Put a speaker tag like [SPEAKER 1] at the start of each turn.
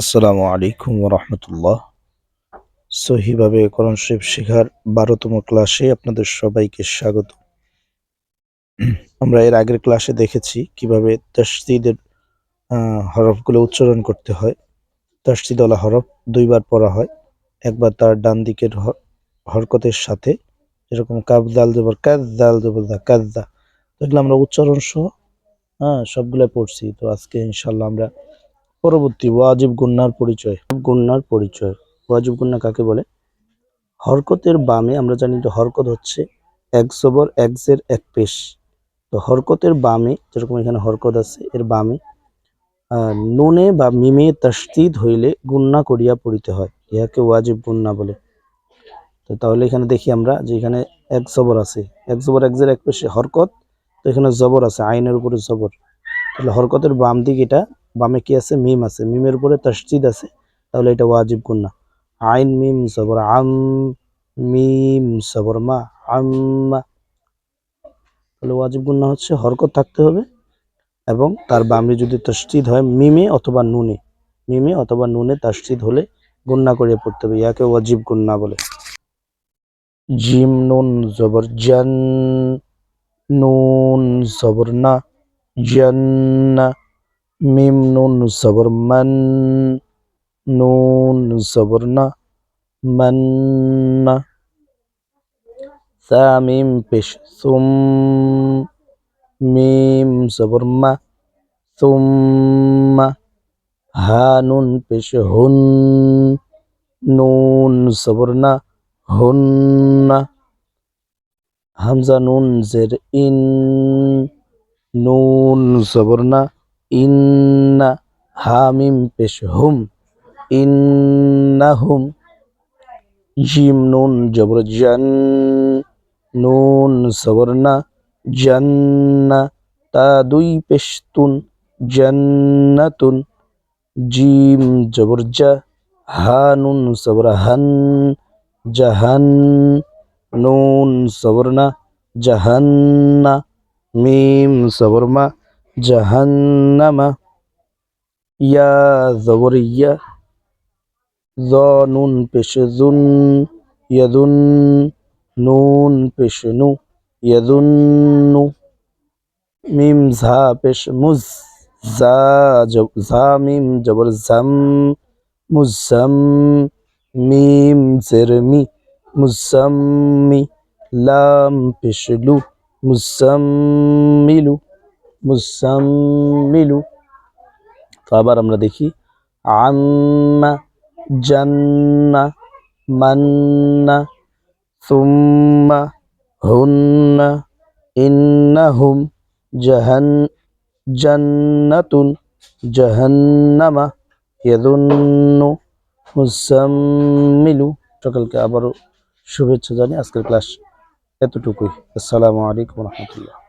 [SPEAKER 1] আসসালামু আলাইকুম রহমতুল্লাহ সহিভাবে কোরআন শরীফ শেখার বারোতম ক্লাসে আপনাদের সবাইকে স্বাগত। আমরা এর আগের ক্লাসে দেখেছি কীভাবে তসদিদের হরফগুলো উচ্চারণ করতে হয়। তসদিদওয়ালা হরফ দুইবার পড়া হয়। একবার তার ডান দিকের হরকতের সাথে যেরকম কাব, দাল, জবর কাজ দাল, জবর, দা কাজ দা। এগুলো আমরা উচ্চারণ সহ হ্যাঁ সবগুলো পড়ছি। তো আজকে ইনশাল্লাহ আমরা পরবর্তী ওয়াজিব গুন্নার পরিচয়। গুন্নার পরিচয়। ওয়াজিব গুন্না কাকে বলে? হরকতের বামে আমরা জানি যে হরকত হচ্ছে এক জবর, এক জের, এক পেশ। তো হরকতের বামে যেরকম এখানে হরকত আছে, এর বামে নুনে বা মিমে তাস্তিদ হইলে গুন্না করিয়া পড়িতে হয়। ইহাকে ওয়াজিব গুন্না বলে। তো তাহলে এখানে দেখি আমরা যে এখানে এক জবর আছে। এক জবর, এক জের, এক পেশে হরকত। তো এখানে জবর আছে, আইনের উপরে জবর। তাহলে হরকতের বাম দিক এটা বামে কি আছে? মিম আছে। মিমের উপরে তসজিদ আছে। তাহলে এটা ওয়াজিব গুন্না আইন, মিম, সবর। আম, মিম, সবর মা আম্মা তাহলে ওয়াজিব গুন্না হচ্ছে? হরকত থাকতে হবে এবং তার বামে যদি তসজিদ হয় মিমে অথবা নুনে। মিমে অথবা নুনে তসজিদ হলে গুন্না করে পড়তে হবে। ইয়াকে ওয়াজিব গুন্না বলে। জিম, নুন জবর জান, নুন জবর না। জান্না মিম নুন জবর মান, নুন জবর না মান্না সা মিম পেশ সুম, মিম জবর মা সুম্মা হা নুন পেশ হুন, নুন জবর না হুন্না হামজা নুন জের ইন, নুন জবর না ইন্না হামিম পেশ হুম ইন্নাহুম জিম নুন জবর জান নুন জবর না জান্না তা দুই পেশ তুন জান্নাতুন জিম জবর জা হা নুন জবর হান জাহান নুন জবর না জাহান্না মিম জবর মা জাহান্নামা। ইয়া জবর ইয়া জ নুন পেশ জুন ইয়াদুন নুন পেশ নু ইয়াদুন্নু মিম ঝা পেশ মুজ জা, ঝা মিম জবর জাম মুজাম মিম জের মি মুজাম্মি লাম পেশ লু মুজাম্মিলু মুজাম্মিলু তো আবার আমরা দেখি, আম্মা জান্না মান্না সুম্মা হুন্না ইন্নাহুম জাহান, জান্নাতুন জাহান্নামা ইয়াদুন্নু মুসাম্মিলু। সকলকে আবারও শুভেচ্ছা জানি আজকের ক্লাস এতটুকুই। আসসালামু আলাইকুম রহমতুল্লাহ।